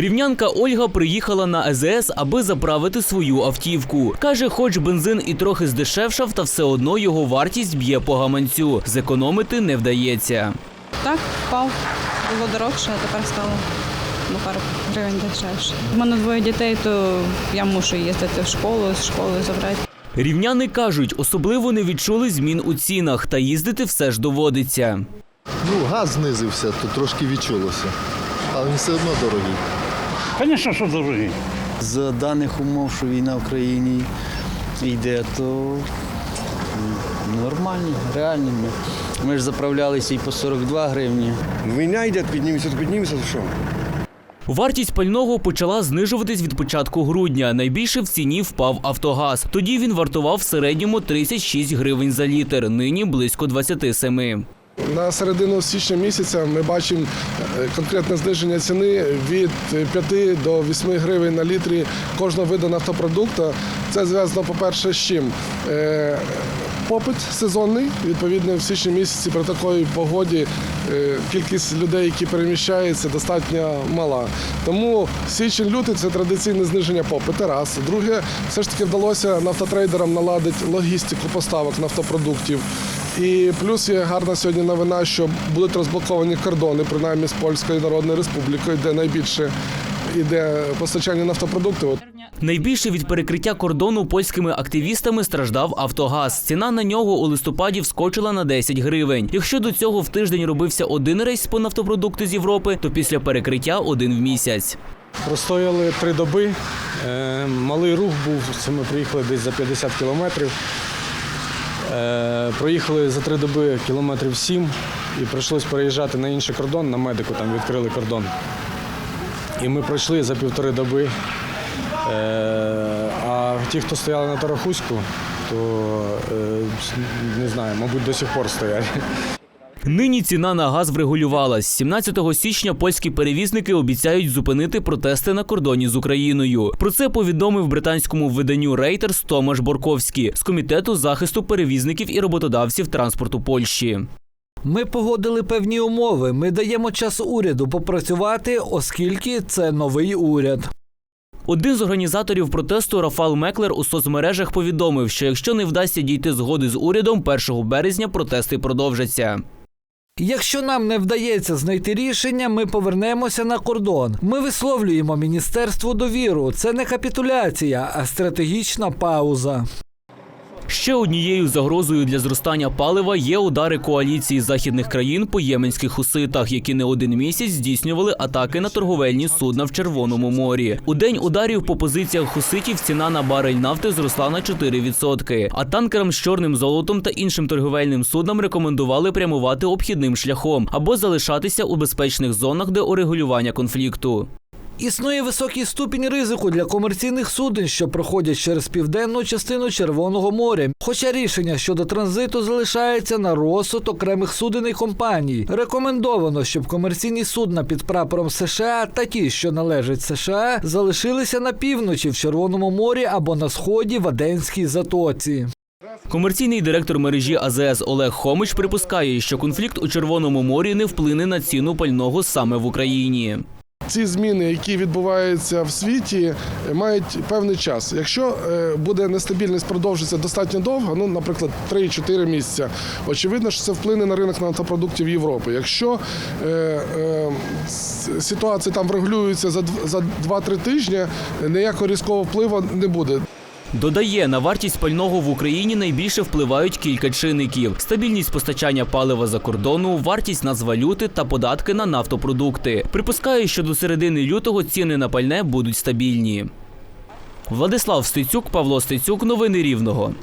Рівнянка Ольга приїхала на АЗС, аби заправити свою автівку. Каже, хоч бензин і трохи здешевшав, та все одно його вартість б'є по гаманцю. Зекономити не вдається. Так, впав. Було дорогше, а тепер стало на пару гривень дешевше. У мене двоє дітей, то я мушу їздити в школу, з школи забрати. Рівняни кажуть, особливо не відчули змін у цінах, та їздити все ж доводиться. Ну, газ знизився, то трошки відчулося. Але він все одно дорогий. Звісно, що дорогі. За даних умов, що війна в країні йде, то нормальні, реальні. Ми, ми ж заправлялися і по 42 гривні. Війна йде, підніметься, підніметься, то що? Вартість пального почала знижуватись від початку грудня. Найбільше в ціні впав Автогаз. Тоді він вартував в середньому 36 гривень за літр. Нині близько 27. На середину січня місяця ми бачимо е, конкретне зниження ціни від 5 до 8 гривень на літрі кожного виду нафтопродукту. Це зв'язано, по-перше, з чим? Е, Попит сезонний, відповідно, в січні місяці при такій погоді е, кількість людей, які переміщаються, достатньо мала. Тому січень-лютий це традиційне зниження попиту. Раз. Друге, все ж таки вдалося нафтотрейдерам наладити логістику поставок нафтопродуктів. І плюс є гарна сьогодні новина, що будуть розблоковані кордони, принаймні з Польською Народною Республікою, де найбільше йде постачання нафтопродуктів. Найбільше від перекриття кордону польськими активістами страждав Автогаз. Ціна на нього у листопаді вскочила на 10 гривень. Якщо до цього в тиждень робився один рейс по нафтопродукти з Європи, то після перекриття один в місяць. Простояли три доби. Е, Малий рух був, це ми приїхали десь за 50 кілометрів. Е, Проїхали за три доби кілометрів сім і прийшлось переїжджати на інший кордон, на медику там відкрили кордон. І ми пройшли за півтори доби. Е, А ті, хто стояли на Тарахуську, то е, не знаю, мабуть, до сих пор стоять. Нині ціна на газ врегулювалась. 17 січня польські перевізники обіцяють зупинити протести на кордоні з Україною. Про це повідомив британському виданню Reuters Томаш Борковський з комітету захисту перевізників і роботодавців транспорту Польщі. Ми погодили певні умови. Ми даємо час уряду попрацювати, оскільки це новий уряд. Один з організаторів протесту Рафал Меклер у соцмережах повідомив, що якщо не вдасться дійти згоди з урядом, 1 березня протести продовжаться. Якщо нам не вдається знайти рішення, ми повернемося на кордон. Ми висловлюємо міністерству довіру. Це не капітуляція, а стратегічна пауза. Ще однією загрозою для зростання палива є удари коаліції західних країн по єменських хуситах, які не один місяць здійснювали атаки на торговельні судна в Червоному морі. У день ударів по позиціях хуситів ціна на барель нафти зросла на 4%. А танкерам з чорним золотом та іншим торговельним суднам рекомендували прямувати обхідним шляхом або залишатися у безпечних зонах, де урегулювання конфлікту. Існує високий ступінь ризику для комерційних суден, що проходять через південну частину Червоного моря. Хоча рішення щодо транзиту залишається на розсуд окремих суден і компаній. Рекомендовано, щоб комерційні судна під прапором США та ті, що належать США, залишилися на півночі в Червоному морі або на сході в Аденській затоці. Комерційний директор мережі АЗС Олег Хомич припускає, що конфлікт у Червоному морі не вплине на ціну пального саме в Україні. Ці зміни, які відбуваються в світі, мають певний час. Якщо е, буде нестабільність продовжитися достатньо довго, ну, наприклад, 3-4 місяці, очевидно, що це вплине на ринок нафтопродуктів Європи. Якщо е, е, ситуація там врегулюється за 2-3 тижні, ніякого різкого впливу не буде. Додає, на вартість пального в Україні найбільше впливають кілька чинників: стабільність постачання палива за кордону, вартість нацвалюти та податки на нафтопродукти. Припускає, що до середини лютого ціни на пальне будуть стабільні. Владислав Стецюк, Павло Стецюк, новини Рівного.